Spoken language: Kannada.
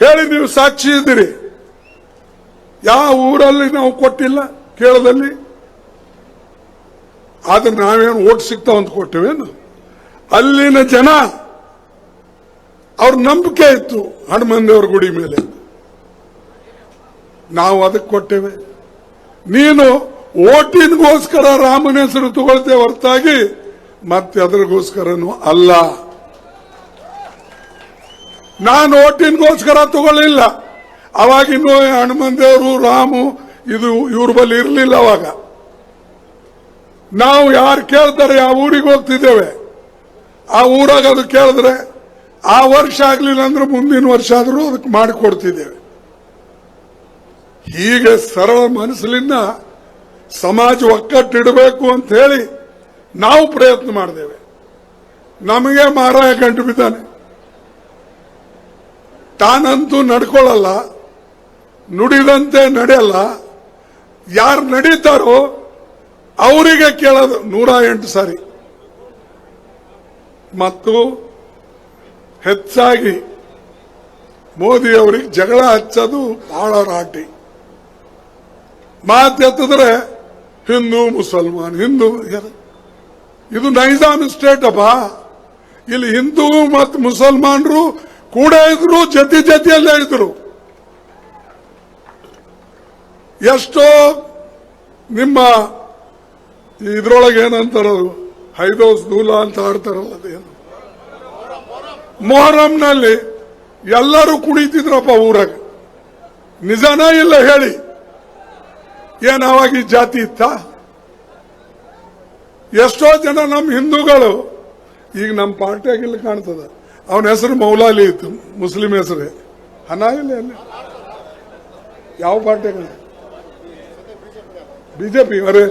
ಹೇಳಿ ನೀವು ಸಾಕ್ಷಿ ಇದ್ದೀರಿ. ಯಾವ ಊರಲ್ಲಿ ನಾವು ಕೊಟ್ಟಿಲ್ಲ ಕೇಳದಲ್ಲಿ ಆದ್ರೆ ನಾವೇನು ಓಟ್ ಸಿಗ್ತಾವ ಅಂತ ಕೊಟ್ಟಿವೇನು? ಅಲ್ಲಿನ ಜನ ಅವ್ರ ನಂಬಿಕೆ ಇತ್ತು ಹನುಮಂದೇವ್ರ ಗುಡಿ ಮೇಲೆ. ನಾವು ಅದಕ್ಕೆ ಕೊಟ್ಟೇವೆ. ನೀನು ಓಟಿನ್ಗೋಸ್ಕರ ರಾಮನ ಹೆಸರು ತಗೊಳ್ತೇವೆ ಹೊರತಾಗಿ, ಮತ್ತೆ ಅದರಗೋಸ್ಕರನು ಅಲ್ಲ. ನಾನು ಓಟಿನ್ಗೋಸ್ಕರ ತಗೊಳ್ಳಿಲ್ಲ. ಅವಾಗಿನ್ನು ಹನುಮಂದೇವರು ರಾಮು, ಇದು ಇವ್ರ ಬಳಿ ಇರಲಿಲ್ಲ ಅವಾಗ. ನಾವು ಯಾರು ಕೇಳ್ತಾರೆ ಆ ಊರಿಗೆ ಹೋಗ್ತಿದ್ದೇವೆ. ಆ ಊರಾಗ ಅದು ಕೇಳಿದ್ರೆ ಆ ವರ್ಷ ಆಗ್ಲಿಲ್ಲ ಅಂದ್ರೆ ಮುಂದಿನ ವರ್ಷ ಆದರೂ ಅದಕ್ಕೆ ಮಾಡಿಕೊಡ್ತಿದ್ದೇವೆ. ಹೀಗೆ ಸರಳ ಮನಸ್ಸಿನಿಂದ ಸಮಾಜ ಒಕ್ಕಟ್ಟಿಡಬೇಕು ಅಂತ ಹೇಳಿ ನಾವು ಪ್ರಯತ್ನ ಮಾಡಿದ್ದೇವೆ ನಮಗೆ ಮಾರಾಯ ಗಂಟು ಬಿದ್ದಾನೆ. ತಾನಂತೂ ನಡ್ಕೊಳ್ಳಲ್ಲ, ನುಡಿದಂತೆ ನಡೆಯಲ್ಲ. ಯಾರು ನಡೀತಾರೋ ಅವರಿಗೆ ಕೇಳೋದು ನೂರ ಎಂಟು ಸಾರಿ. ಮತ್ತು ಹೆಚ್ಚಾಗಿ ಮೋದಿ ಅವರಿಗೆ ಜಗಳ ಹಚ್ಚೋದು ಬಹಳ ರಾಟಿ. ಮಾತೆತ್ತಿದ್ರೆ ಹಿಂದೂ ಮುಸಲ್ಮಾನ್, ಹಿಂದೂ ಇದು ನೈಜಾಮ್ ಸ್ಟೇಟ್ ಅಪ್ಪ ಇಲ್ಲಿ ಹಿಂದೂ ಮತ್ತು ಮುಸಲ್ಮಾನರು ಕೂಡ ಇದ್ರು, ಜತಿ ಜತಿಯಲ್ಲೇ ಇದ್ರು. ಎಷ್ಟೋ ನಿಮ್ಮ ಇದ್ರೊಳಗೆ ಏನಂತಾರ ಹೈದೋಸ್ ದೂಲ ಅಂತ ಆಡ್ತಾರಲ್ಲ ಅದೇನು. ಮೊಹರಂನಲ್ಲಿ ಎಲ್ಲರೂ ಕುಣಿತಿದ್ರಪ್ಪ ಊರಾಗ. ನಿಜಾನ ಇಲ್ಲ ಹೇಳಿ. ಏನ್ ಅವಾಗ ಈ ಜಾತಿ ಇತ್ತ? ಎಷ್ಟೋ ಜನ ನಮ್ಮ ಹಿಂದೂಗಳು, ಈಗ ನಮ್ಮ ಪಾರ್ಟಿಯಾಗಿಲ್ಲ ಕಾಣ್ತದ. ಅವನ ಹೆಸರು ಮೌಲಾಲಿ ಇತ್ತು ಮುಸ್ಲಿಂ ಹೆಸರೇ ಹಣ ಇಲ್ಲ ಅಲ್ಲಿ ಯಾವ ಪಾರ್ಟಿಯಾಗ ಬಿಜೆಪಿ ಅರೆ